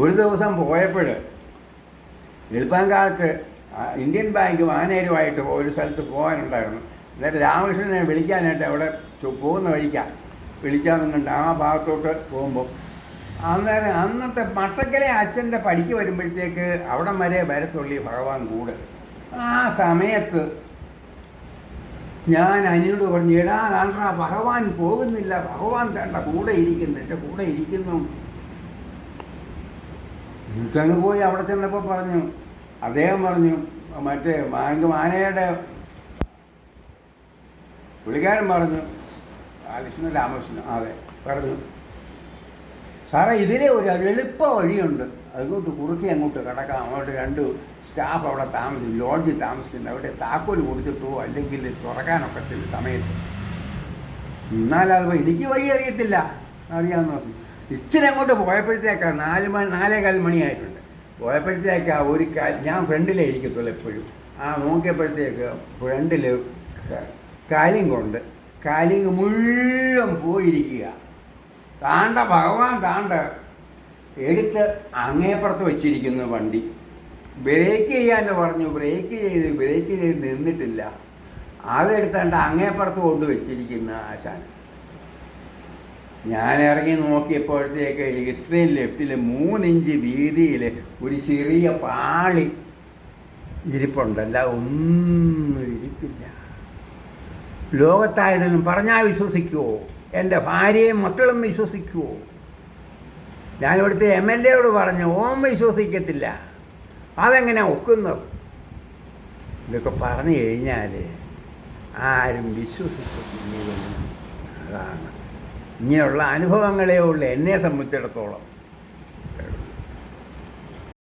ഒരു ദിവസം പോയപ്പോൾ കാലത്ത് ഇന്ത്യൻ ബാങ്ക് മാനേജരുമായിട്ട് ഒരു സ്ഥലത്ത് പോകാനുണ്ടായിരുന്നു. എന്നിട്ട് രാമകൃഷ്ണനെ വിളിക്കാനായിട്ട് അവിടെ പോകുന്ന വഴിക്കാം. വിളിക്കാമെന്നുണ്ട് ആ ഭാഗത്തോട്ട് പോകുമ്പോൾ അന്നേരം അന്നത്തെ മട്ടക്കലെ അച്ഛന്റെ പടിക്ക് വരുമ്പോഴത്തേക്ക് അവിടം വരെ വരത്തുള്ളി ഭഗവാൻ കൂടെ. ആ സമയത്ത് ഞാൻ അനിയോട് പറഞ്ഞു എടാ കാണാ ഭഗവാൻ പോകുന്നില്ല. ഭഗവാൻ തേണ്ട കൂടെ ഇരിക്കുന്നു എന്റെ കൂടെ ഇരിക്കുന്നു. എന്നിട്ടങ്ങ് പോയി അവിടെ ചെന്നപ്പോൾ പറഞ്ഞു. അദ്ദേഹം പറഞ്ഞു മറ്റേ ബാങ്ക് മാനയുടെ പുള്ളിക്കാരൻ പറഞ്ഞു ബാലകൃഷ്ണൻ രാമകൃഷ്ണൻ അതെ പറഞ്ഞു. സാറേ ഇതിലെ ഒരു എളുപ്പ വഴിയുണ്ട്. അതുകൊണ്ട് കുറുക്കി അങ്ങോട്ട് കിടക്കാം. അങ്ങോട്ട് രണ്ട് സ്റ്റാഫ് അവിടെ താമസിക്കും ലോഡ്ജിൽ താമസിക്കുന്നു അവിടെ താക്കോൽ കൊടുത്തിട്ടോ അല്ലെങ്കിൽ തുറക്കാനൊക്കത്തില്ല സമയത്ത്. എന്നാലത് എനിക്ക് വഴി അറിയത്തില്ല. അറിയാമെന്ന് പറഞ്ഞു. ഇച്ചിരി അങ്ങോട്ട് പോയപ്പോഴത്തേക്കാണ് നാല് മണി നാലേകാൽ മണിയായിട്ടുണ്ട്. പോയപ്പോഴത്തേക്ക് ആ ഒരു ഞാൻ ഫ്രണ്ടിലേ ഇരിക്കത്തുള്ളൂ എപ്പോഴും. ആ നോക്കിയപ്പോഴത്തേക്ക് ഫ്രണ്ടിൽ കാലിംഗ് കൊണ്ട് കാലിംഗ് മുഴുവൻ പോയിരിക്കുക. താണ്ട ഭഗവാൻ താണ്ട. എടുത്ത് അങ്ങേപ്പുറത്ത് വെച്ചിരിക്കുന്ന വണ്ടി. ബ്രേക്ക് ചെയ്യാന്ന് പറഞ്ഞു. ബ്രേക്ക് ചെയ്ത് ബ്രേക്ക് ചെയ്ത് നിന്നിട്ടില്ല. അതെടുത്താണ്ട് അങ്ങേപ്പുറത്ത് കൊണ്ട് വെച്ചിരിക്കുന്ന ആശാൻ. ഞാൻ ഇറങ്ങി നോക്കിയപ്പോഴത്തേക്ക് എക്സ്ട്രീം ലെഫ്റ്റിൽ മൂന്നിഞ്ച് വീതിയിൽ ഒരു ചെറിയ പാളി ഇരിപ്പുണ്ടല്ല ഒന്നും ഇരിപ്പില്ല. ലോകത്തായതെന്നും പറഞ്ഞാൽ വിശ്വസിക്കുമോ എന്റെ ഭാര്യയും മക്കളും വിശ്വസിക്കുമോ ഞാൻ ഇവിടുത്തെ എം എൽ എയോട് പറഞ്ഞു ഓം വിശ്വസിക്കത്തില്ല. അതെങ്ങനെ ഒക്കുന്നത്? ഇതൊക്കെ പറഞ്ഞു കഴിഞ്ഞാൽ ആരും വിശ്വസിക്കത്തില്ലെന്ന് അതാണ് ഇങ്ങനെയുള്ള അനുഭവങ്ങളേ ഉള്ളൂ. എന്നെ സംബന്ധിച്ചിടത്തോളം.